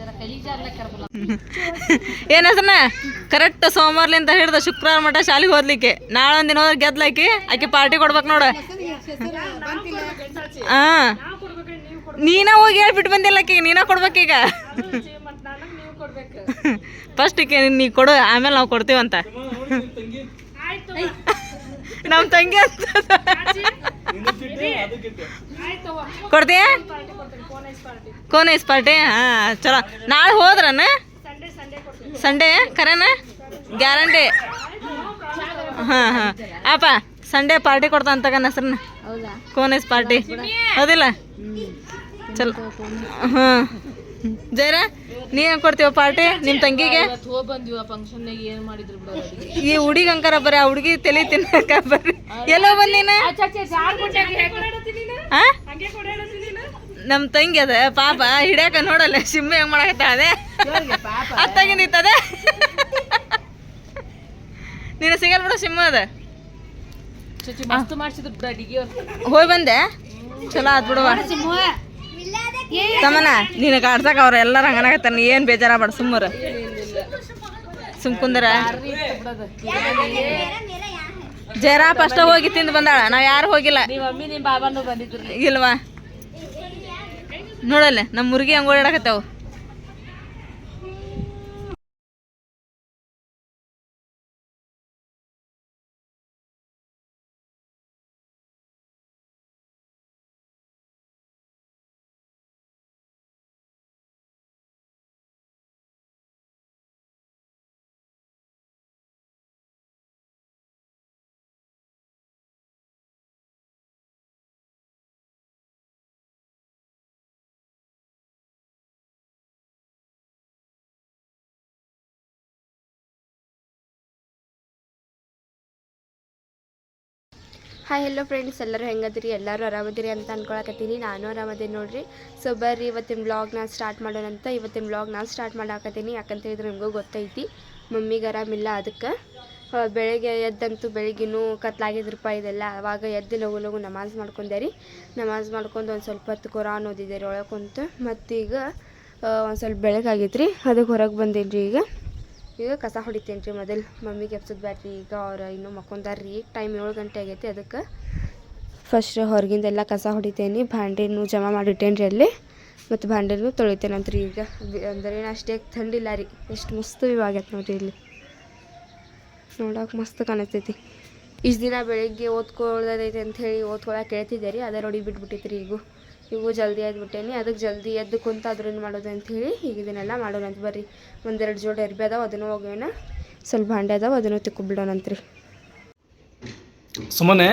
जरा कलीजा अल्लाह कर बोला ಏನ್ ಹೆಸರನ್ನ ಕರೆಕ್ಟ್ ಸೋಮವಾರ್ಲಿಂದ ಹಿಡ್ದು ಶುಕ್ರವಾರ ಮಟ ಶಾಲೆಗೆ ಹೋದ್ಲಿಕ್ಕೆ ನಾಳೆ ಒಂದಿನ ಹೋದ್ರೆ ಗೆದ್ಲಾಕಿ ಆಕಿ ಪಾರ್ಟಿ ಕೊಡ್ಬೇಕು ನೋಡು ಹಾ ನೀನ ಹೋಗಿ ಹೇಳ್ಬಿಟ್ಟು ಬಂದಿಲ್ಲ ಆಕಿಗೆ ನೀನ ಕೊಡ್ಬೇಕೀಗ ಫಸ್ಟ್ ಈಕೆ ನೀ ಕೊಡು ಆಮೇಲೆ ನಾವು ಕೊಡ್ತೀವಂತ ನಮ್ಮ ತಂಗಿ ಅಂತ ಕೊಡ್ತೀಯ? ಕೋನೈಸ್ ಪಾರ್ಟಿ? ಹಾಂ ಚಲೋ. ನಾಳೆ ಹೋದ್ರನ? Sunday ಕರೆನ guarantee. ಹಾಂ ಹಾಂ. ಅಪ್ಪ ಸಂಡೇ ಪಾರ್ಟಿ ಕೊಡ್ತಾನ ತಗನ ಹೆಸ್ರನ್ನ. ಕೋನೈಸ್ ಪಾರ್ಟಿ. ಹೌದಿಲ್ಲ? ಚಲೋ. ಹಾಂ ಜೈರ ಏನ್ ಕೊಡ್ತೀವ ಪಾರ್ಟಿ? ನಿಮ್ಮ ತಂಗಿಗೆ? ಹೋಗಿ ಬಂದಿವ ಫಂಕ್ಷನ್ ಏನ್ ಮಾಡಿದ್ರು ಬಿಡೋ ಈ ಹುಡುಗಿ ಅಂಕಾರ ಬರ್ರಿ ಆ ಹುಡುಗಿ ತಲೆ ತಿನ್ನಕ ಬರ್ರಿ. ಎಲ್ಲೋ ಬಂದಿನ? ನಮ್ ತಂಗಿ ಅದ ಪಾಪ ಹಿಡ್ಯಾಕ ನೋಡಲ್ಲ ಸಿಮ್ಮೆ ಹೆಂಗ್ ಮಾಡಕತ್ತ ಅದೇ? ಅತ್ತಾಗಿ ನಿಂತದ? ನೀನ ಸಿಗಲ್ ಬಿಡ ಸಿಮ್ಮ ಅದ. ಹೋಯ್ ಮಸ್ತ್ ಮಾಡ್ಸಿದ್ರು ಬಿಡ ಅಡಿಗೆ ಹೋಗಿ ಬಂದೆ? ಚಲೋ ಆತ್ ಬಿಡುವ ತಮ್ಮನ ನೀನು ಆಡ್ಸಕ್ಕೆ ಅವ್ರು ಎಲ್ಲರೂ ಹಂಗನಾಗತ್ತಾರ ಏನು ಬೇಜಾರ ಬೇಡ ಸುಮ್ಮರ ಸುಮ್ ಕುಂದರ. ಫಸ್ಟ್ ಹೋಗಿ ತಿಂದು ಬಂದಾಳ, ನಾವು ಯಾರು ಹೋಗಿಲ್ಲ. ಇಲ್ವಾ? ನೋಡಲ್ಲ ನಮ್ಮ ಮುರುಗಿ ಹಂಗ ಹಾಯ್ ಹೆಲೋ ಫ್ರೆಂಡ್ಸ್ ಎಲ್ಲರೂ ಹೆಂಗದಿರಿ? ಎಲ್ಲರೂ ಆರಾಮದಿರಿ ಅಂತ ಅನ್ಕೊಳಕತ್ತೀನಿ. ನಾನು ಆರಾಮದೀನಿ ನೋಡ್ರಿ. ಸೊ ಬರ್ರಿ, ಇವತ್ತಿನ ಬ್ಲಾಗ್ ನಾ ಸ್ಟಾರ್ಟ್ ಮಾಡೋಣ ಅಂತ. ಇವತ್ತಿನ ಬ್ಲಾಗ್ ನಾನು ಸ್ಟಾರ್ಟ್ ಮಾಡಾಕತ್ತೀನಿ. ಯಾಕಂತ ಹೇಳಿದ್ರೆ ನಿಮಗೂ ಗೊತ್ತೈತಿ. ಮಮ್ಮಿಗೆ ಆರಾಮಿಲ್ಲ ಅದಕ್ಕೆ ಬೆಳಗ್ಗೆ ಎದ್ದಂತೂ ಬೆಳಿಗ್ಗೆನೂ ಕತ್ಲಾಗಿದ್ರಪ್ಪ ಇದೆಲ್ಲ. ಅವಾಗ ಎದ್ದು ಲಗು ಲಗು ನಮಾಜ್ ಮಾಡ್ಕೊಂಡೆ ರೀ. ನಮಾಜ್ ಮಾಡ್ಕೊಂಡು ಒಂದು ಸ್ವಲ್ಪ ಹೊತ್ತು ಕುರಾನ್ ಓದಿದೆ ರೀ ಒಳಗೆ ಕುಂತು. ಮತ್ತೀಗ ಒಂದು ಸ್ವಲ್ಪ ಬೆಳಗಾಗಿತ್ತು ರೀ ಅದಕ್ಕೆ ಹೊರಗೆ ಬಂದೀನಿ ರೀ ಈಗ. ಈಗ ಕಸ ಹೊಡಿತೇನೆ ರೀ ಮೊದಲು ಮಮ್ಮಿಗೆ ಎಪ್ಸದ ಬ್ಯಾಟ್ರಿ ಈಗ ಅವ್ರು ಇನ್ನೂ ಮಕ್ಕೊಂದಾರ ರೀ. ಈಗ ಟೈಮ್ ಏಳು ಗಂಟೆ ಆಗೈತಿ ಅದಕ್ಕೆ ಫಸ್ಟ್ ಹೊರಗಿಂದೆಲ್ಲ ಕಸ ಹೊಡಿತೇನೆ. ಭಾಂಡೆನೂ ಜಮಾ ಮಾಡಿಟ್ಟೇನೆ ರೀ ಅಲ್ಲಿ. ಮತ್ತು ಭಾಂಡೆನೂ ತೊಳಿತೇನಂತ್ರಿ ಈಗ. ಅಂದರೆ ಅಷ್ಟೇ ಥಂಡಿಲ್ಲ ರೀ. ಎಷ್ಟು ಮಸ್ತ್ ವ್ಯೂ ನೋಡಿರಿ ಇಲ್ಲಿ. ನೋಡೋಕೆ ಮಸ್ತ್ ಕಾಣತೈತಿ ಇಷ್ಟು ದಿನ ಬೆಳಿಗ್ಗೆ ಓದ್ಕೊಳ್ಳೋದೈತೆ ಅಂತ ಹೇಳಿ ಓದ್ಕೊಳಕ್ಕೆ ಹೇಳ್ತಿದ್ದೆ ರೀ. ಅದೇ ನೋಡಿ ಬಿಟ್ಬಿಟ್ಟಿತ್ತು ರೀ ಈಗೂ. ಈಗೂ ಜಲ್ದಿ ಎದ್ಬಿಟ್ಟೇನಿ ಅದಕ್ಕೆ ಜಲ್ದಿ ಎದ್ದು ಕುಂತ ಅದ್ರನ್ನ ಮಾಡೋದು ಅಂತ ಹೇಳಿ ಈಗ ಇದನ್ನೆಲ್ಲ ಮಾಡೋಣ ಅಂತ ಬರ್ರಿ. ಒಂದೆರಡು ಜೋಡಿ ಅರ್ಬಿ ಅದಾವ ಅದನ್ನು ಹೋಗೋಣ. ಸ್ವಲ್ಪ ಭಾಂಡೆ ಅದಾವ ಅದನ್ನು ತಿಕ್ಕೊಬಿಡೋಣಂತ್ರಿ. ಸುಮ್ಮನೆ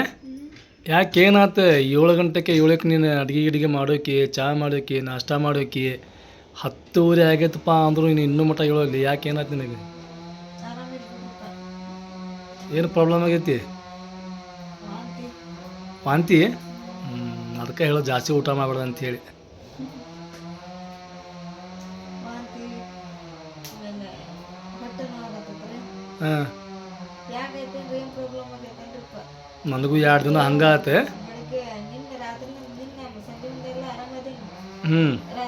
ಯಾಕೆ ಏನಾತ ಏಳು ಗಂಟೆಗೆ ಏಳಕ್ಕೆ ನೀನು ಅಡುಗೆ ಗಿಡಿಗೆ ಮಾಡೋಕೆ ಚಹಾ ಮಾಡೋಕೆ ನಾಷ್ಟ ಮಾಡೋಕೆ ಹತ್ತುವರೆ ಆಗೈತಪ್ಪ ಅಂದರೂ ನೀನು ಇನ್ನೂ ಮಟ್ಟ ಹೇಳೋಲ್ಲ ಯಾಕೆ ಏನಾಯ್ತು ನಿನಗೆ? ಏನು ಪ್ರಾಬ್ಲಮ್ ಆಗೈತಿ? ವಾಂತಿ? ಅದಕ್ಕೆ ಹೇಳೋ ಜಾಸ್ತಿ ಊಟ ಮಾಡಬಾರ್ದು ಅಂತೇಳಿ. ಹಾಂ. ನನಗೂ ಎರಡು ದಿನ ಹಂಗಾತೆ ಹ್ಞೂ ಎಲ್ಲ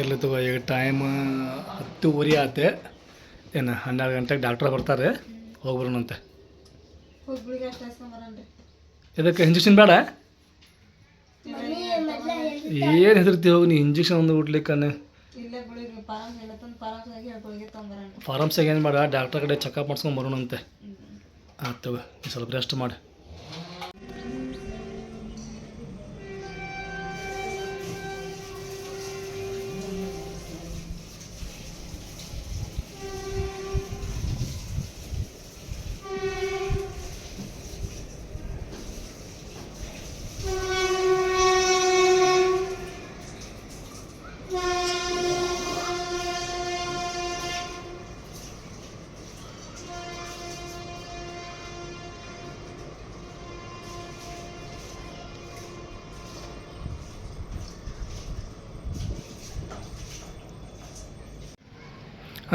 ಇರ್ಲಿ ತಗೋ ಈಗ ಟೈಮ್ ಹತ್ತುವರೆ ಆತೆ. ಏನು ಹನ್ನೆರಡು ಗಂಟೆಗೆ ಡಾಕ್ಟ್ರ್ ಬರ್ತಾರೆ ಹೋಗ್ಬರೋಣಂತೆ. ಇದಕ್ಕೆ ಇಂಜೆಕ್ಷನ್ ಬೇಡ? ಏನು ಹೆದರ್ತಿ ಹೋಗಿ ನೀ ಇಂಜೆಕ್ಷನ್ ಒಂದು ತೊಗೊಂಬರನ್ರಿ ಫಾರಮ್ಸಾಗ ಏನು ಮಾಡ ಡಾಕ್ಟ್ರ್ ಕಡೆ ಚೆಕಪ್ ಮಾಡ್ಸ್ಕೊಂಡು ಬರೋಣಂತೆ. ಆಯ್ತು ತಗೋ ಸ್ವಲ್ಪ ರೆಸ್ಟ್ ಮಾಡಿ.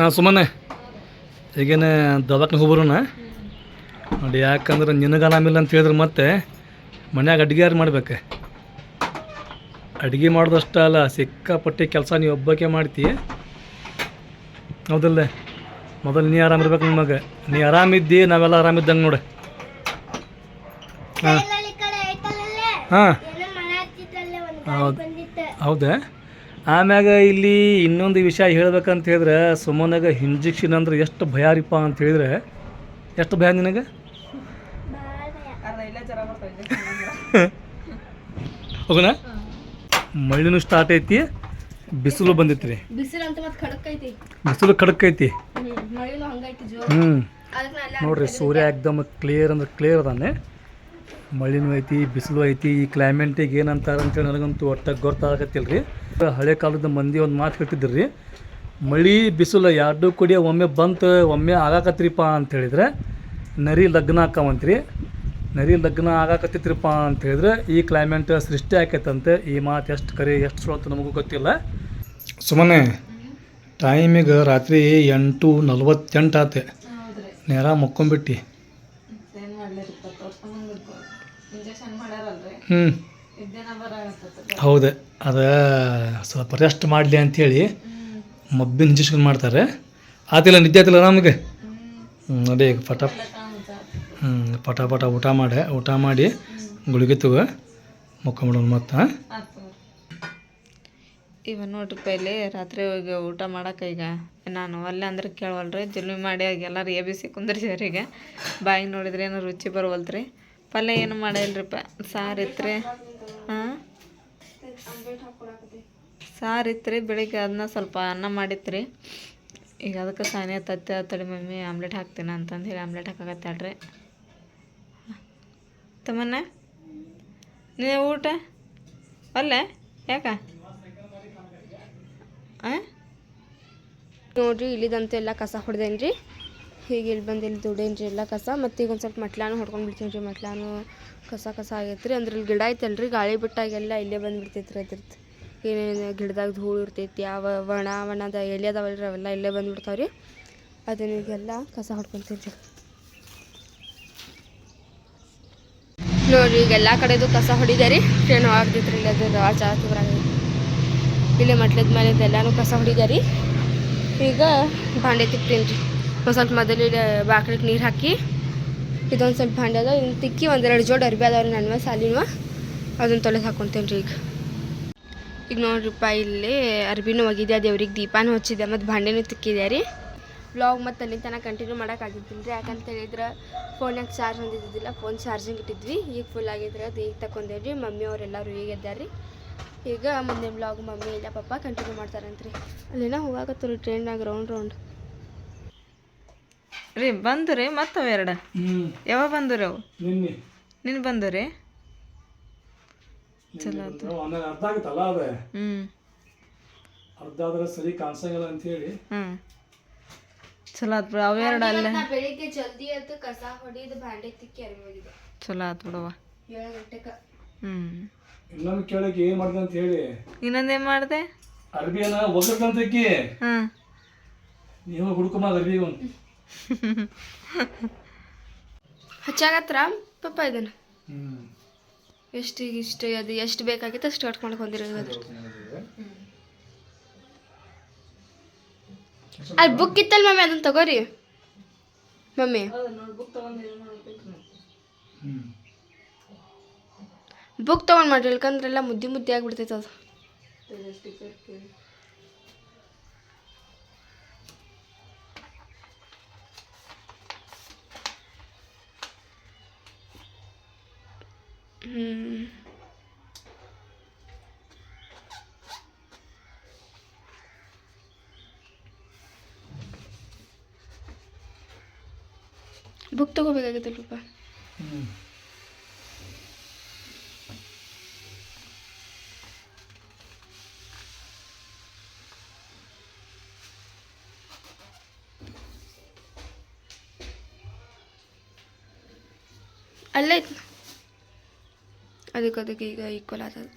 ಹಾಂ ಸುಮ್ಮನೆ ಈಗೇನು ದವಾಖಾನೆ ಹೋಗ್ಬರೋಣ. ನೋಡಿ ಯಾಕಂದ್ರೆ ನಿನಗೆ ಆರಾಮಿಲ್ಲ ಅಂತ ಹೇಳಿದ್ರೆ ಮತ್ತೆ ಮನ್ಯಾಗ ಅಡುಗೆ ಯಾರು ಮಾಡ್ಬೇಕು? ಅಡುಗೆ ಮಾಡೋದಷ್ಟೇ ಅಲ್ಲ ಸಿಕ್ಕಾಪಟ್ಟೆ ಕೆಲಸ ನೀವು ಒಬ್ಬಕ್ಕೆ ಮಾಡ್ತೀಯ ಹೌದಲ್ಲೇ? ಮೊದಲು ನೀ ಆರಾಮಿರ್ಬೇಕು ನಿಮಗೆ ನೀ ಆರಾಮಿದ್ದಿ ನಾವೆಲ್ಲ ಆರಾಮಿದ್ದಂಗೆ ನೋಡಿ. ಹಾಂ. ಹಾಂ. ಹೌದು. ಹೌದಾ? ಆಮ್ಯಾಗ ಇಲ್ಲಿ ಇನ್ನೊಂದು ವಿಷಯ ಹೇಳ್ಬೇಕಂತ ಹೇಳಿದ್ರೆ ಸುಮ್ಮನಾಗ ಇಂಜೆಕ್ಷನ್ ಅಂದ್ರೆ ಎಷ್ಟು ಭಯಾರಿಪ್ಪ ಅಂತ ಹೇಳಿದ್ರೆ ಎಷ್ಟು ಭಯ ನಿನಗೆ? ಹೋಗೋಣ ಮಳಿನೂ ಸ್ಟಾರ್ಟ್ ಐತಿ ಬಿಸಿಲು ಬಂದೈತಿ ರೀ ಬಿಸಿಲು ಜೋ ಹ್ಞೂ ನೋಡ್ರಿ ಸೂರ್ಯ ಎಕ್ದಮ್ ಕ್ಲಿಯರ್ ಅಂದ್ರೆ ಕ್ಲಿಯರ್ ಅದಾನೆ. ಮಳಿನೂ ಐತಿ, ಬಿಸಿಲು ಐತಿ, ಈ ಕ್ಲೈಮೇಟಿಗೆ ಏನಂತಾರೆ ಅಂತೇಳಿ ನನಗಂತೂ ಒಟ್ಟಾಗಿ ಗೊತ್ತಾಗತ್ತಿಲ್ಲ ರೀ ಹಳೆ ಕಾಲದ ಮಂದಿ ಒಂದು ಮಾತು ಹೇಳ್ತಿದ್ರು ರೀ ಮಳಿ, ಬಿಸಿಲು ಎರಡು ಕುಡಿಯ ಒಮ್ಮೆ ಬಂತು, ಒಮ್ಮೆ ಆಗಾಕತ್ರಿಪ್ಪ ಅಂತ ಹೇಳಿದ್ರೆ, ನರಿ ಲಗ್ನ ಹಾಕವಂತ್ರಿ ನರಿ ಲಗ್ನ ಆಗಾಕತ್ತಿತ್ರಿಪ್ಪ ಅಂತ ಹೇಳಿದ್ರೆ, ಈ ಕ್ಲೈಮೇಟ್ ಸೃಷ್ಟಿ ಆಕೈತಂತೆ ಈ ಮಾತು ಎಷ್ಟು ಕರೆ, ಎಷ್ಟು ಅಂತ ನಮಗೂ ಗೊತ್ತಿಲ್ಲ. ಸುಮ್ಮನೆ ಟೈಮಿಗೆ ರಾತ್ರಿ ಎಂಟು ನಲ್ವತ್ತೆಂಟು ಆತೆ. ನೇರ ಮಕ್ಕೊಂಬಿಟ್ಟು. ಹ್ಞೂ ಹೌದು, ಅದು ಸ್ವಲ್ಪ ರೆಸ್ಟ್ ಮಾಡಲಿ ಅಂಥೇಳಿ ಮಬ್ಬಿನ ಇಂಜೆಕ್ಷನ್ ಮಾಡ್ತಾರೆ. ಆತಿಲ್ಲ, ನಿದ್ದೆ ಆತಿಲ್ಲ ನಮಗೆ ನೋಡಿ ಈಗ ಪಟ ಹ್ಞೂ ಪಟ ಪಟ ಊಟ ಮಾಡಿ ಊಟ ಮಾಡಿ ಗುಳಿಗೆ ತಗೋ ಮಾಡೋಣ ಮತ್ತೆ. ಇವ ನೋಡ್ರಿ ಪೈಲೆ ರಾತ್ರಿ ಹೋಗಿ ಊಟ ಮಾಡಕ್ಕೆ ಈಗ. ನಾನು ಅಲ್ಲೇ ಅಂದ್ರೆ ಕೇಳವಲ್ರಿ ಜಲ್ದಿ ಮಾಡಿ ಆಗ ಎಲ್ಲರೂ ಸಿ ಕುಂದ್ರಿಸ್ಯಾರ ಈಗ. ಬಾಯಿ ನೋಡಿದ್ರೆ ಏನೋ ರುಚಿ ಬರವಲ್ತ್ರಿ. ಪಲ್ಯ ಏನು ಮಾಡಿಲ್ರಿಪ್ಪ? ಸಾರು ಇತ್ರಿ? ಹಾಂ? ಸಾರು ಇತ್ರಿ, ಬೆಳಿಗ್ಗೆ ಅದನ್ನ ಸ್ವಲ್ಪ ಅನ್ನ ಮಾಡಿತ್ರಿ. ಈಗ ಅದಕ್ಕೆ ಸಾನೆ ತತ್ತೆ ತಡಿ ಮಮ್ಮಿ, ಆಮ್ಲೆಟ್ ಹಾಕ್ತೀನಿ ಅಂತಂದು ಹೇಳಿ ಆಮ್ಲೆಟ್ ಹಾಕಾಕತ್ತಾಳ್ರಿ ತಮ್ಮನ್ನ ನೀವು ಊಟ? ಅಲ್ಲೇ? ಯಾಕ? ನೋಡ್ರಿ ಇಲ್ಲಿದಂತೆಲ್ಲ ಕಸ ಹೊಡೆದೇನ್ರಿ. ಹೀಗೆ ಇಲ್ಲಿ ಬಂದು ಇಲ್ಲಿ ದುಡೇನ್ರಿ ಎಲ್ಲ ಕಸ. ಮತ್ತು ಈಗ ಒಂದು ಸ್ವಲ್ಪ ಮಟ್ಲಾನು ಹೊಡ್ಕೊಂಡು ಬಿಡ್ತೀನಿ ರೀ ಮಟ್ಲಾನು ಕಸ ಕಸ ಆಗೈತೆ ರೀ ಅಂದ್ರೆ ಇಲ್ಲಿ ಗಿಡ ಐತಲ್ರಿ, ಗಾಳಿ ಬಿಟ್ಟಾಗೆಲ್ಲ ಇಲ್ಲೇ ಬಂದು ಬಿಡ್ತೈತೆ ರೀ ಅದ್ರದ್ದು. ಏನೇನು ಗಿಡದಾಗ ಧೂಳು ಇರ್ತೈತಿ, ಯಾವ ಒಣ ಒಣದ ಎಲೆ ರೀ ಅವೆಲ್ಲ ಇಲ್ಲೇ ಬಂದುಬಿಡ್ತಾವೆ ರೀ ಅದನ್ನಿಗೆಲ್ಲ ಕಸ ಹೊಡ್ಕೊತೀನಿ ರೀ ನೋಡ್ರಿ, ಈಗ ಎಲ್ಲ ಕಡೆದು ಕಸ ಹೊಡಿದೆ ರೀ ಟ್ರೈನ್ ಆಗ್ತೈತ್ರಿ ಇಲ್ಲ ಅದು ಆ ಜಾಸ್ತಿ ಇಲ್ಲೇ ಮಟ್ಲದ ಮೇಲೆ ಎಲ್ಲಾನು ಕಸ ಹೊಡಿದೆ ರೀ ಈಗ ಬಾಂಡೆ ತಿಕ್ತೀನಿ ರೀ ಸ್ವಲ್ಪ ಮೊದಲು ಬಾಕ್ಲಿಗೆ ನೀರು ಹಾಕಿ, ಇದೊಂದು ಸ್ವಲ್ಪ ಭಾಂಡೆ ಅದ ಇನ್ನು ತಿಕ್ಕಿ ಒಂದೆರಡು ಜೋಡಿ ಅರ್ಬಿ ಅದಾವ್ರಿ ನನ್ವ, ಸಾಲಿನವ. ಅದನ್ನು ತೊಳೆದು ಹಾಕೊತೇನೆ ರೀ ಈಗ. ಈಗ ನೋಡ್ರಿಪ್ಪ ಇಲ್ಲಿ ಅರ್ಬಿನೂ ಒಗಿದೆ ದೇವ್ರಿಗೆ ದೀಪಾನು ಹಚ್ಚಿದೆ ಮತ್ತು ಭಾಂಡೆನೂ ತಿಕ್ಕಿದೆ ರೀ. ಬ್ಲಾಗ್ ಮತ್ತು ಅಲ್ಲಿ ತನಕ ಕಂಟಿನ್ಯೂ ಮಾಡೋಕ್ಕಾಗಿದ್ದಿಲ್ಲ ರೀ, ಯಾಕಂತ ಹೇಳಿದ್ರೆ ಫೋನ್ಯಾಗ ಚಾರ್ಜ್ ಹೊಂದಿದ್ದಿಲ್ಲ ಫೋನ್ ಚಾರ್ಜಿಂಗ್ ಇಟ್ಟಿದ್ವಿ, ಈಗ ಫುಲ್ ಆಗಿದ್ರೆ ಅದು ಈಗ ತಗೊಂಡೇವ್ರಿ ಮಮ್ಮಿ ಅವರೆಲ್ಲರೂ ಈಗ ಎದ್ದಾರ್ರಿ ಈಗ ಮುಂದೆ ಬ್ಲಾಗ್ ಮಮ್ಮಿ ಇಲ್ಲ, ಪಪ್ಪ ಕಂಟಿನ್ಯೂ ಮಾಡ್ತಾರಂತ್ರಿ. ಅಲ್ಲಿನ ಹೋಗಾಕತ್ತವ್ರಿ ಟ್ರೈನಾಗ ರೌಂಡ್ ರೌಂಡ್ ರೀ ಬಂದು ರೀ ಮತ್ತವ ಎರಡು. ಹ್ಞೂ ಯಾವಾಗ ಬಂದು ರೀ ಅವು? ನಿನ್ನೆ. ನಿನ್ನ ಬಂದು ರೀ. ಚಲೋ ಅರ್ಧ ಆಗುತ್ತಲ್ಲ ಅದೇ. ಹ್ಞೂ ಅರ್ಧ ಆದ್ರೆ ಸರಿ ಕಾಣಿಸಂಗಿಲ್ಲ ಅಂತೇಳಿ ಹ್ಞೂ ಚಲೋ ಆತ್ ಬಿಡು ಅವು ಎರಡು ಅಲ್ಲೇ. ಬೆಳಿಗ್ಗೆ ಜಲ್ದಿ ಎದ್ದು ಕಸ ಹೊಡಿದು ಭಾಂಡೆ ತಿಕ್ಕಿ ಅರ್ಬಿ ಹೋಗಿದ್ದೆ ಚಲೋ ಆತು ಬಿಡವ ಏಳು ಗಂಟೆಗೆ ಹ್ಞೂ ಇನ್ನೊಂದು ಕೇಳಕ್ಕೆ ಏನು ಮಾಡ್ದೆ ಅಂತ ಹೇಳಿ. ಇನ್ನೊಂದೇನು ಮಾಡಿದೆ? ಅರ್ಬಿಯನ್ನ ಒಗದಂತಕ್ಕಿ ಹ್ಞೂ ನೀವು ಹುಡ್ಕೊಂಬ ಅರ್ಬಿ ಒಂದು ಹಚ್ಚಾಗತ್ರ ಪಪ್ಪ ಇದನ್ನು. ಎಷ್ಟು ಇಷ್ಟು ಅದು ಎಷ್ಟು ಬೇಕಾಗಿತ್ತು ಅಷ್ಟು ಕಟ್ಕೊಂಡು ಅದ್ರ ಅಲ್ಲಿ ಬುಕ್ ಇತ್ತಲ್ಲ ಮಮ್ಮಿ ಅದನ್ನ ತಗೋರಿ. ಮಮ್ಮಿ. ಬುಕ್ ತೊಗೊಂಡು ಮಾಡ್ರಿ ಇಲ್ಕಂದ್ರೆಲ್ಲ ಮುದ್ದೆ ಮುದ್ದೆ ಆಗ್ಬಿಡ್ತೈತೆ ಅದು. ಹ್ಞೂ ಬುಕ್ ತಗೋಬೇಕಾಗಿತ್ತಲ್ಲಪ್ಪ ಹ್ಞೂ ಅಲ್ಲೇ ಐತಿ ಅದಕ್ಕೆ ಅದಕ್ಕೆ ಈಗ ಈಕ್ವಲ್ ಆಗ್ತದೆ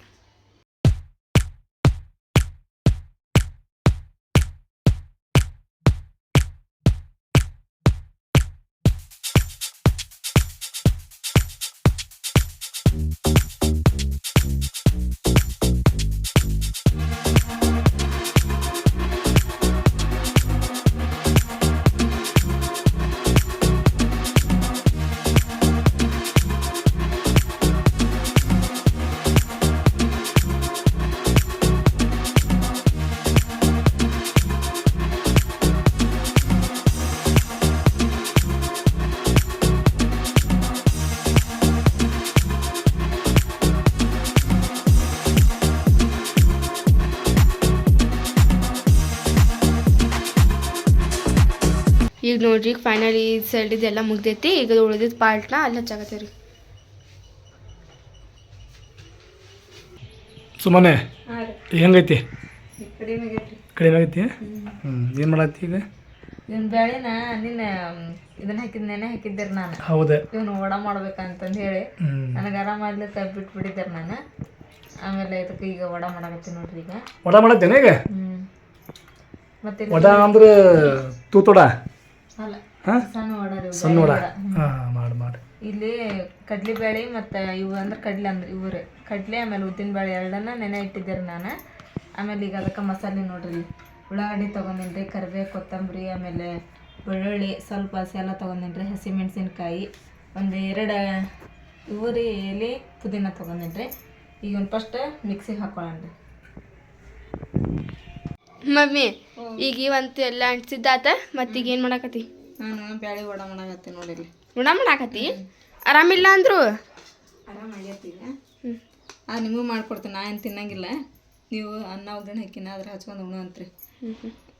ಈಗ ನೋಡ್ರಿ ಈಗ ಫೈನಲ್ ಈ ಸೈಡ್ ಎಲ್ಲ ಮುಗ್ದೈತಿ. ಈಗ ಉಳಿದಿದ್ದ ಪಾರ್ಟ್ನ ಅಲ್ಲಿ ಹಚ್ಚಾಕತ್ತೀವಿ ಸುಮ್ಮನೆ ಹೆಂಗೈತಿ? ಕಡಿಮೆ ಆಗೈತಿ ಹ್ಞೂ ಏನು ಮಾಡತ್ತಿ ಈಗ? ಇದನ್ನ ಬೇಳೆನ ನಿನ್ನ ಇದನ್ನ ಹಾಕಿದ್ ನೆನೆ ಹಾಕಿದ್ದೆ ನಾನು. ಹೌದೇ. ಇವನು ವಡ ಮಾಡ್ಬೇಕಂತಂದು ಹೇಳಿ. ನನಗೆ ಆರಾಮಾಗ್ಲಿಕ್ಕೆ ಬಿಟ್ಬಿಟ್ಟಿದ್ದೆ ನಾನು. ಆಮೇಲೆ ಇದಕ್ಕೆ ಈಗ ವಡ ಮಾಡಕತ್ತೀನಿ ನೋಡ್ರಿ ಈಗ. ವಡ ಮಾಡತ್ತೇನೆ ಈಗ? ಹ್ಞೂ ಮತ್ತೆ ವಡ ಅಂದ್ರೆ ತೂತೋಡ? ಸಣ್ಣ ವಡ ಹಾಂ ಮಾಡಿ ಮಾಡಿ. ಇಲ್ಲಿ ಕಡ್ಲಿಬೇಳೆ ಮತ್ತು ಇವು ಅಂದ್ರೆ ಕಡ್ಲೆ ಅಂದ್ರೆ ಇವು ರೀ ಕಡ್ಲೆ ಆಮೇಲೆ ಉದ್ದಿನಬೇಳೆ ಎರಡನ್ನ ನೆನೆ ಇಟ್ಟಿದ್ದೇರಿ ನಾನು. ಆಮೇಲೆ ಈಗ ಅದಕ್ಕೆ ಮಸಾಲೆ ನೋಡ್ರಿ. ಉಳ್ಳಾಗಡ್ಡಿ ತೊಗೊಂಡಿನಿ ರೀ ಕರಿಬೇವು ಕೊತ್ತಂಬರಿ ಆಮೇಲೆ ಬೆಳ್ಳುಳ್ಳಿ ಸ್ವಲ್ಪ ಹಸಿ ಎಲ್ಲ ತೊಗೊಂಡಿನಿ ರೀ ಹಸಿಮೆಣ್ಸಿನ್ಕಾಯಿ ಒಂದು ಎರಡು ಇವರಿ ರೀ ಎಲೆ ಪುದೀನ ತೊಗೊಂಡಿನಿ ರೀ ಈಗ ಒಂದು ಫಸ್ಟ್ ಮಿಕ್ಸಿಗೆ ಹಾಕ್ಕೊಳ್ಳೋಣ ರೀ ಮಮ್ಮಿ ಈಗ ಇವಂತ ಎಲ್ಲ ಅಂಟಿಸಿದ್ದಾತ ಮತ್ತೀಗ ಏನು ಮಾಡಾಕತಿ ನಾನು ಬ್ಯಾಳೆ ವಡ ಮಾಡಾಕತ್ತೀನಿ ನೋಡಿರಿ ಉಣ ಮಾಡಾಕತಿ ಆರಾಮಿಲ್ಲ ಅಂದ್ರು? ಆರಾಮ ಆ ನಿಮಗೂ ಮಾಡ್ಕೊಡ್ತೀನಿ ನಾ ಏನು ತಿನ್ನಂಗಿಲ್ಲ. ನೀವು ಅನ್ನ ಒಗ್ಗರಣೆ ಹಾಕಿನ ಅದ್ರ ಹಚ್ಕೊಂಡು ಉಣ ಅಂತ್ರಿ.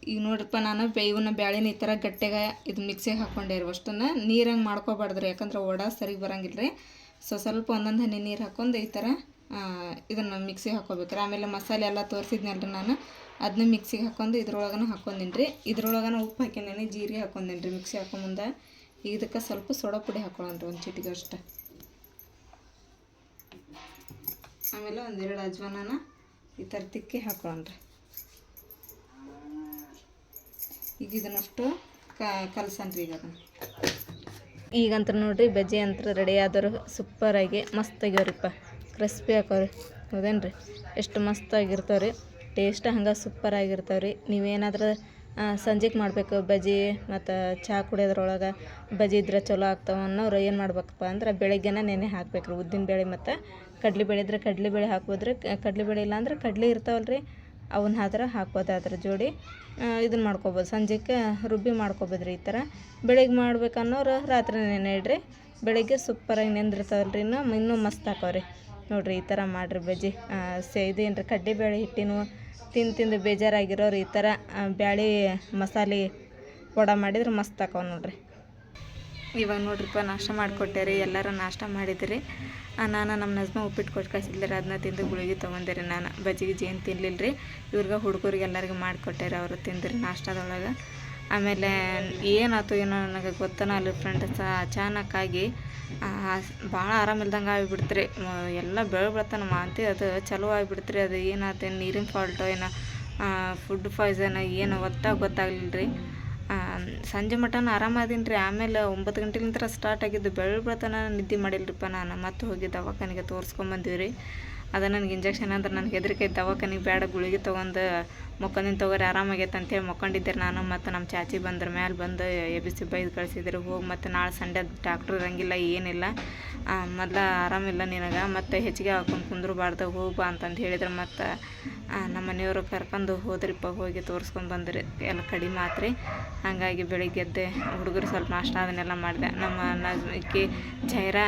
ಈಗ ನೋಡ್ರಪ್ಪ ನಾನು ಬೆ ಇವನ್ನ ಬ್ಯಾಳಿನ ಈ ಥರ ಗಟ್ಟೆಗೆ ಇದು ಮಿಕ್ಸಿಗೆ ಹಾಕ್ಕೊಂಡೆ ರೀ. ಅಷ್ಟನ್ನು ನೀರಂಗೆ ಮಾಡ್ಕೋಬಾರ್ದ್ರಿ ಯಾಕಂದ್ರೆ ವಡ ಸರಿಗೆ ಬರಂಗಿಲ್ಲ ರೀ. ಸೊ ಸ್ವಲ್ಪ ಒಂದೊಂದು ಹನಿ ನೀರು ಹಾಕ್ಕೊಂಡು ಈ ಥರ ಇದನ್ನು ಮಿಕ್ಸಿಗೆ ಹಾಕೋಬೇಕ್ರಿ ಆಮೇಲೆ ಮಸಾಲೆ ಎಲ್ಲ ತೋರಿಸಿದ್ನಲ್ರಿ ನಾನು. ಅದನ್ನ ಮಿಕ್ಸಿಗೆ ಹಾಕೊಂಡು ಇದ್ರೊಳಗನ ಹಾಕೊಂಡಿನ್ರಿ ರೀ ಇದ್ರೊಳಗನ ಉಪ್ಪು ಹಾಕಿನೇನೆ ಜೀರಿಗೆ ಹಾಕೊಂಡಿನಿ ರೀ ಮಿಕ್ಸಿ ಮುಂದೆ ಇದಕ್ಕೆ ಸ್ವಲ್ಪ ಸೋಡಾ ಪುಡಿ ಹಾಕೊಳ್ಳೋಣ್ರಿ ಒಂದು ಚಿಟಿಗೆ ಅಷ್ಟೇ ಆಮೇಲೆ ಒಂದೆರಡು ಅಜ್ವಾನನ ಈ ಥರ ತಿಕ್ಕಿ ಹಾಕೊಳ್ಳೋಣ್ರಿ ಈಗ ಇದನ್ನಷ್ಟು ಕಲಸನ್ರಿ ಈಗ ಅದನ್ನು. ಈಗಂತ ನೋಡಿರಿ ಬಜ್ಜಿ ಅಂತ ರೆಡಿ ಆದರು ಸೂಪರಾಗಿ ಮಸ್ತ್ ಆಗ್ಯಾವ್ರಿಪ್ಪ. ಕ್ರಿಸ್ಪಿ ಹೌದೇನು ರೀ ಎಷ್ಟು ಮಸ್ತ್ ರೀ ಟೇಸ್ಟ್ ಹಂಗೆ ಸೂಪರ್ ಆಗಿರ್ತಾವೆ ರೀ ನೀವೇನಾದ್ರೂ ಸಂಜೆಗೆ ಮಾಡಬೇಕು ಬಜ್ಜಿ ಮತ್ತು ಚಹಾ ಕುಡಿಯೋದ್ರೊಳಗೆ ಬಜ್ಜಿ ಇದ್ರೆ ಚಲೋ ಆಗ್ತಾವೆ ಅನ್ನೋರು ಏನು ಮಾಡ್ಬೇಕಪ್ಪ ಅಂದ್ರೆ ಬೆಳಗ್ಗೆನ ನೆನೆ ಹಾಕ್ಬೇಕು ರೀ ಉದ್ದಿನ ಬೇಳೆ ಮತ್ತು ಕಡ್ಲೆ ಬೇಳೆ ಇದ್ರೆ ಕಡಲೆಬೇಳೆ ಹಾಕ್ಬೋದ್ರಿ. ಕಡಲೆಬೇಳೆ ಇಲ್ಲ ಇಲ್ಲಾಂದ್ರೆ ಕಡ್ಲೆ ಇರ್ತಾವಲ್ಲ ರೀ ಅವನ್ನ ಆದ್ರೆ ಹಾಕ್ಬೋದು ಅದ್ರ ಜೋಡಿ. ಇದನ್ನ ಮಾಡ್ಕೊಬೋದು. ಸಂಜೆಗೆ ರುಬ್ಬಿ ಮಾಡ್ಕೊಬೋದು ರೀ ಈ ಥರ ಬೆಳಿಗ್ಗೆ ಮಾಡ್ಬೇಕನ್ನೋರು ರಾತ್ರಿ ನೆನೆ ಇಡ್ರಿ. ಬೆಳಗ್ಗೆ ಸೂಪರಾಗಿ ನೆಂದಿರ್ತಾವಲ್ಲ ರೀ ಇನ್ನೂ ಇನ್ನೂ ಮಸ್ತ್ ಹಾಕವ್ರಿ ನೋಡಿರಿ ಈ ಥರ ಮಾಡಿರಿ ಬಜ್ಜಿ. ಸೇ ಇದೇನು ರೀ ಕಡ್ಲೆಬೇಳೆ ಹಿಟ್ಟಿನೂ ತಿಂದು ತಿಂದು ಬೇಜಾರಾಗಿರೋರು ಈ ಥರ ಬ್ಯಾಳಿ ಮಸಾಲೆ ವಡ ಮಾಡಿದ್ರೆ ಮಸ್ತ್ ಹಾಕವ್ ನೋಡ್ರಿ. ಇವಾಗ ನೋಡ್ರಿಪ್ಪ, ನಾಷ್ಟ ಮಾಡಿಕೊಟ್ಟೆ ರೀ, ಎಲ್ಲರೂ ನಾಷ್ಟ ಮಾಡಿದ್ರಿ. ನಾನು ನಮ್ಮ ನಜ್ಮ ಉಪ್ಪಿಟ್ಟು ಕೊಟ್ಟು ಅದನ್ನ ತಿಂದು ಗುಳಿಗೆ ತೊಗೊಂಡೆ ನಾನು. ಬಜ್ಜಿ ಗಿಜ್ಜಿ ಏನು ತಿನ್ನಲಿಲ್ಲ ರೀ ಇವ್ರಿಗೆ ಹುಡುಗರಿಗೆ ಎಲ್ಲರಿಗೂ ಮಾಡಿಕೊಟ್ಟೆ ರೀ, ಅವರು ತಿಂದ್ರಿ ನಾಷ್ಟದೊಳಗೆ. ಆಮೇಲೆ ಏನಾಯ್ತು ಏನೋ ನನಗೆ ಗೊತ್ತನ ಅಲ್ಲಿ ಫ್ರೆಂಡ್ಸ್ ಅಚಾನಕ್ಕಾಗಿ ಭಾಳ ಆರಾಮಿಲ್ದಂಗೆ ಆಗಿಬಿಡ್ತ್ರಿ. ಎಲ್ಲ ಬೆಳೆ ಬೆಳ್ತಾನ ಮಾಂತಿ ಅದು ಚಲೋ ಆಗಿಬಿಡ್ತ್ರಿ, ಅದು ಏನಾಯ್ತು, ಏನು ನೀರಿನ ಫಾಲ್ಟೋ ಏನೋ ಫುಡ್ ಪಾಯ್ಸನ್ ಏನು ಒತ್ತಾಗ ಗೊತ್ತಾಗ್ಲಿಲ್ಲ ರೀ ಸಂಜೆ ಮಟನ ಆರಾಮಾದೀನಿ ರೀ ಆಮೇಲೆ ಒಂಬತ್ತು ನಂತರ ಸ್ಟಾರ್ಟ್ ಆಗಿದ್ದು ಬೆಳೆ ನಿದ್ದೆ ಮಾಡಿಲ್ರಿಪ್ಪ ನಾನು. ಮತ್ತೆ ಹೋಗಿ ದವಾಖಾನೆಗೆ ತೋರಿಸ್ಕೊಂಬಂದೀವಿ ರೀ. ಅದು ನನಗೆ ಇಂಜೆಕ್ಷನ್ ಅಂದ್ರೆ ನನಗೆ ಹೆದರಿಕೆ ದವಾಖಾನಿಗೆ ಬೇಡ ಗುಳಿಗೆ ತೊಗೊಂಡು ಮಕ್ಕೊಂದಿನ ತೊಗೊರಿ, ಆರಾಮಾಗೈತೆ ಅಂತೇಳಿ ಮಕ್ಕೊಂಡಿದ್ದೆ ನಾನು. ಮತ್ತು ನಮ್ಮ ಚಾಚಿ ಬಂದ್ರ ಮೇಲೆ ಬಂದು ಎ ಬಿ ಸಿ ಬೈದು ಕಳಿಸಿದ್ರು. ಹೋಗಿ ಮತ್ತು ನಾಳೆ ಸಂಡೆ ಡಾಕ್ಟ್ರ್ ಇರಂಗಿಲ್ಲ, ಏನಿಲ್ಲ. ಮೊದ್ಲು ಆರಾಮಿಲ್ಲ ನಿನಗೆ. ಮತ್ತು ಹೆಚ್ಚಿಗೆ ಹಾಕೊಂಡು ಕುಂದ್ರಬಾರ್ದು, ಹೋಗು ಅಂತಂದು ಹೇಳಿದ್ರು. ಮತ್ತು ನಮ್ಮ ಮನೆಯವರು ಕರ್ಕೊಂಡು ಹೋದ್ರಿಪ್ಪ, ಹೋಗಿ ತೋರಿಸ್ಕೊಂಡು ಬಂದ್ರಿ. ಎಲ್ಲ ಕಡಿಮೆ ಆತ್ರಿ ಹಾಗಾಗಿ ಬೆಳಿಗ್ಗೆ ಎದ್ದೆ ಹುಡುಗರು ಸ್ವಲ್ಪ ನಾಷ್ಟ ಅದನ್ನೆಲ್ಲ ಮಾಡಿದೆ. ನಮ್ಮ ನಜ್ಮಿಕ್ಕಿ ಜೈರಾ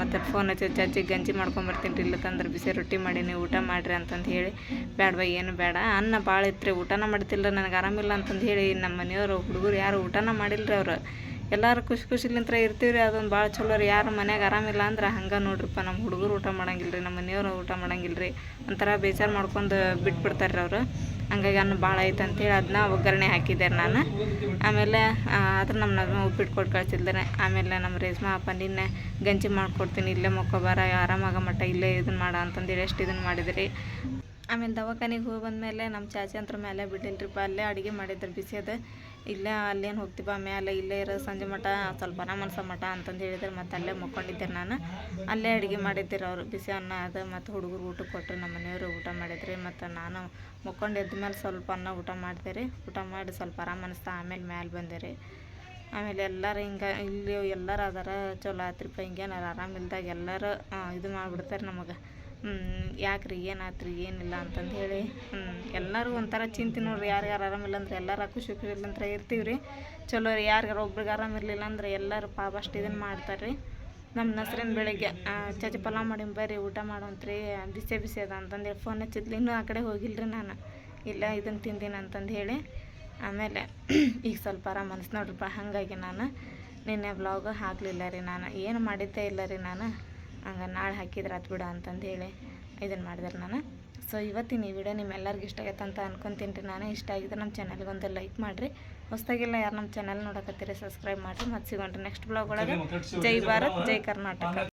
ಮತ್ತು ಫೋನ್ ಹಚ್ಚಿ ಚಜ್ಜಿ ಗಂಜಿ ಮಾಡ್ಕೊಂಬರ್ತೀನಿ ರೀ. ಇಲ್ಲಕಂದ್ರೆ ಬಿಸಿ ರೊಟ್ಟಿ ಮಾಡೀನಿ ಊಟ ಮಾಡಿರಿ ಅಂತಂದು ಹೇಳಿ. ಬೇಡವ ಏನು ಬೇಡ ಅನ್ನ ಭಾಳ ಇತ್ತು ರೀ ಊಟನ ಮಾಡ್ತಿಲ್ಲ ನನಗೆ ಆರಾಮಿಲ್ಲ ಅಂತಂದು ಹೇಳಿ ನಮ್ಮ ಮನೆಯವರು ಹುಡುಗರು ಯಾರು ಊಟನ ಮಾಡಿಲ್ಲ ರೀ ಅವ್ರು. ಎಲ್ಲರೂ ಖುಷಿ ಖುಷಿಲಿಂತ್ರ ಇರ್ತೀವಿ ರೀ ಅದೊಂದು ಭಾಳ ಚಲೋ ರೀ. ಯಾರು ಮನ್ಯಾಗ ಆರಾಮಿಲ್ಲ ಅಂದ್ರೆ ಹಂಗೆ ನೋಡ್ರಿಪ್ಪ ನಮ್ಮ ಹುಡುಗರು ಊಟ ಮಾಡಂಗಿಲ್ಲ ರೀ ನಮ್ಮ ಮನೆಯವರು ಊಟ ಮಾಡಂಗಿಲ್ಲ ರೀ ಒಂಥರ ಬೇಜಾರು ಮಾಡ್ಕೊಂಡು ಬಿಟ್ಬಿಡ್ತಾರೆ ರೀ ಅವರು. ಹಂಗಾಗಿ ಅನ್ನ ಭಾಳ ಐತೆ ಅಂತೇಳಿ ಅದನ್ನ ಒಗ್ಗರಣೆ ಹಾಕಿದ್ದೆ ನಾನು. ಆಮೇಲೆ ಅದ್ರ ನಮ್ಮ ನಗ ಉಪ್ಪಿಟ್ಟು ಕೊಟ್ಟು ಕಳ್ಸಿದ್ದಾರೆ ಆಮೇಲೆ ನಮ್ಮ ರೇಷ್ಮಾ ನಿನ್ನೆ ಗಂಜಿ ಮಾಡಿಕೊಡ್ತೀನಿ, ಇಲ್ಲೇ ಮಕ್ಕೊಬಾರ, ಆರಾಮಾಗ ಮಟ್ಟ ಇಲ್ಲೇ ಇದನ್ನು ಮಾಡ ಅಂತಂದೇಳಿ ಎಷ್ಟು ಇದನ್ನು ಮಾಡಿದ್ರಿ. ಆಮೇಲೆ ದವಾಖಾನಿಗೆ ಹೋಗಿ ಬಂದಮೇಲೆ ನಮ್ಮ ಚಾಚಿ ಅಂತ ಮೇಲೆ ಬಿಟ್ಟಿಲ್ರಿಪ್ಪ ಅಲ್ಲೇ ಅಡುಗೆ ಮಾಡಿದ್ರು ಬಿಸಿ ಅದು. ಇಲ್ಲೇ ಅಲ್ಲೇನು ಹೋಗ್ತೀವ ಮ್ಯಾಲೆ ಇಲ್ಲೇ ಇರೋ, ಸಂಜೆ ಮಠ, ಸ್ವಲ್ಪ ಮನಸ ಮಠ ಅಂತಂದು ಹೇಳಿದ್ರೆ ಮತ್ತು ಅಲ್ಲೇ ಮಕ್ಕೊಂಡಿದ್ದೆ ನಾನು. ಅಲ್ಲೇ ಅಡುಗೆ ಮಾಡಿದ್ದಿರ ಅವರು, ಬಿಸಿ ಅನ್ನ ಅದು ಮತ್ತು ಹುಡುಗರು ಊಟಕ್ಕೆ ಕೊಟ್ಟರು ನಮ್ಮ ಮನೆಯವರು ಊಟ ಮಾಡಿದ್ರಿ. ಮತ್ತು ನಾನು ಮಕ್ಕೊಂಡು ಎದ್ದ ಮೇಲೆ ಸ್ವಲ್ಪ ಅನ್ನ ಊಟ ಮಾಡಿದೆ ರೀ. ಊಟ ಮಾಡಿ ಸ್ವಲ್ಪ ಅರಾಮ ಅನಿಸ್ತಾ, ಆಮೇಲೆ ಮ್ಯಾಲೆ ಬಂದೆ ರೀ. ಆಮೇಲೆ ಎಲ್ಲರೂ ಹಿಂಗೆ, ಇಲ್ಲಿ ಎಲ್ಲರೂ ಅದಾರ, ಚಲೋ ಆತ್ರಿಪ್ಪ, ಹಿಂಗೇನಾರು ಆರಾಮಿಲ್ದಾಗ ಎಲ್ಲರೂ ಇದು ಮಾಡಿಬಿಡ್ತಾರೆ ನಮಗೆ. ಯಾಕ್ರಿ, ಏನಾತ್ರಿ, ಏನಿಲ್ಲ ಅಂತಂದು ಹೇಳಿ ಎಲ್ಲರೂ ಒಂಥರ ಚಿಂತೆ ನೋಡ್ರಿ, ಯಾರ್ಯಾರು ಯಾರು ಆರಾಮಿಲ್ಲ ಅಂದ್ರೆ ಎಲ್ಲರ ಖುಷಿ ಖುಷಿಲಿಂತ್ರ ಇರ್ತೀವಿ ರೀ ಚಲೋ ರೀ ಯಾರಿಗಾರ ಒಬ್ರಿಗೆ ಆರಾಮಿರಲಿಲ್ಲ ಅಂದ್ರೆ ಎಲ್ಲರೂ ಪಾಪ ಅಷ್ಟು ಇದನ್ನು ಮಾಡ್ತಾರೆ ರೀ ನಮ್ಮ ನಸ್ರಿನ ಬೆಳಗ್ಗೆ ಚಚಿ ಪಲಾವ್ ಮಾಡಿ ಬರ್ರಿ, ಊಟ ಮಾಡೋಂತ್ರಿ, ಬಿಸಿ ಬಿಸಿ ಅದ ಅಂತಂದೇಳಿ ಫೋನ್ ಹಚ್ಚಿದ್ಲಿ, ಇನ್ನೂ ಆ ಕಡೆ ಹೋಗಿಲ್ಲ ರೀ ನಾನು. ಇಲ್ಲ ಇದನ್ನು ತಿಂದೀನಿ ಅಂತಂದು ಹೇಳಿ, ಆಮೇಲೆ ಈಗ ಸ್ವಲ್ಪ ಆರಾಮ ಅನಿಸ್ ನೋಡ್ರಿಪ್ಪ ಹಾಗಾಗಿ ನಾನು ನಿನ್ನೆ ಬ್ಲಾಗ್ ಹಾಕಲಿಲ್ಲ ರೀ ನಾನು, ಏನು ಮಾಡಿದ್ದೇ ಇಲ್ಲ ರೀ ನಾನು. ಹಂಗೆ ನಾಳೆ ಹಾಕಿದ್ರೆ ಆತು ಬಿಡ ಅಂತಂದು ಹೇಳಿ ಇದನ್ನು ಮಾಡಿದ್ರೆ ನಾನು. ಸೊ ಇವತ್ತಿನ ಈ ವಿಡಿಯೋ ನಿಮ್ಮೆಲ್ಲರಿಗೂ ಇಷ್ಟ ಆಗೈತೆ ಅಂತ ಅನ್ಕೊಂತೀನಿ ರೀ ನಾನು. ಇಷ್ಟ ಆಗಿದ್ರೆ ನಮ್ಮ ಚಾನಲ್ಗೆ ಒಂದು ಲೈಕ್ ಮಾಡಿರಿ. ಹೊಸ್ದಾಗೆಲ್ಲ ಯಾರು ನಮ್ಮ ಚಾನಲ್ ನೋಡಕತ್ತೀರಿ ಸಬ್ಸ್ಕ್ರೈಬ್ ಮಾಡಿರಿ. ಮತ್ತು ಸಿಗೋಣ್ರಿ ನೆಕ್ಸ್ಟ್ ಬ್ಲಾಗ್ ಒಳಗೆ. ಜೈ ಭಾರತ್ ಜೈ ಕರ್ನಾಟಕ.